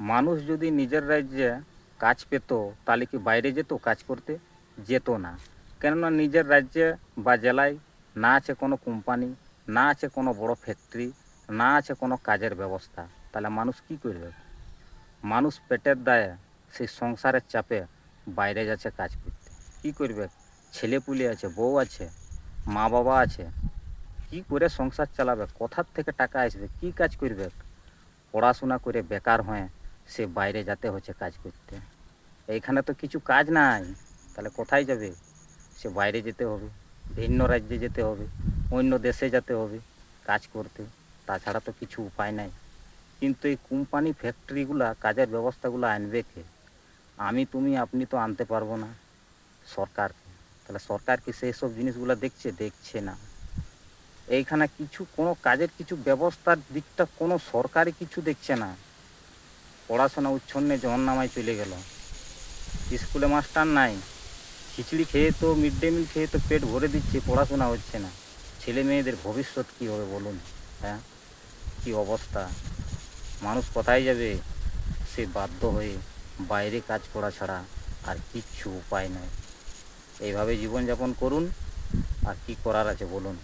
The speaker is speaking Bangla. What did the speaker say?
মানুষ যদি নিজের রাজ্যে কাজ পেত, তাহলে কি বাইরে যেত, কাজ করতে? যেত না। কেননা নিজের রাজ্যে বা জেলায় না আছে কোনো কোম্পানি, না আছে কোনো বড় ফ্যাক্টরি, না আছে কোনো কাজের ব্যবস্থা, তাহলে মানুষ কি করবে? মানুষ পেটের দায়ে সেই সংসারের চাপে বাইরে যাচ্ছে কাজ করতে। কি করবে? ছেলে পুলে আছে, বউ আছে মা বাবা আছে। কি করে সংসার চালাবে? কোথার থেকে টাকা আসবে? কি কাজ করবে? পড়াশোনা করে বেকার হয়ে সে বাইরে যেতে হচ্ছে কাজ করতে। এইখানে তো কিছু কাজ নাই, তাহলে কোথায় যাবে? সে বাইরে যেতে হবে, ভিন্ন রাজ্যে যেতে হবে, অন্য দেশে যেতে হবে কাজ করতে, তাছাড়া তো কিছু উপায় নাই। কিন্তু এই কোম্পানি ফ্যাক্টরিগুলা, কাজের ব্যবস্থাগুলো আনবে কে? আমি, তুমি, আপনি তো আনতে পারব না সরকার তাহলে সরকার কি সেই সব জিনিসগুলো দেখছে? দেখছে না। এইখানে কিছু, কোনো কাজের কিছু ব্যবস্থার দিকটা কোনো সরকারি কিছু দেখছে না। পড়াশোনা উচ্ছন্নে জহর নামায় চলে গেল। স্কুলে মাস্টার নাই। খিচড়ি খেয়ে তো, মিড ডে মিল খেয়ে তো পেট ভরে দিচ্ছে, পড়াশোনা হচ্ছে না। ছেলে মেয়েদের ভবিষ্যৎ কী হবে বলুন হ্যাঁ? কী অবস্থা? মানুষ কোথায় যাবে? সে বাধ্য হয়ে বাইরে কাজ করা ছাড়া আর কিচ্ছু উপায় নয় এইভাবে জীবনযাপন করুন আর কি করার আছে বলুন।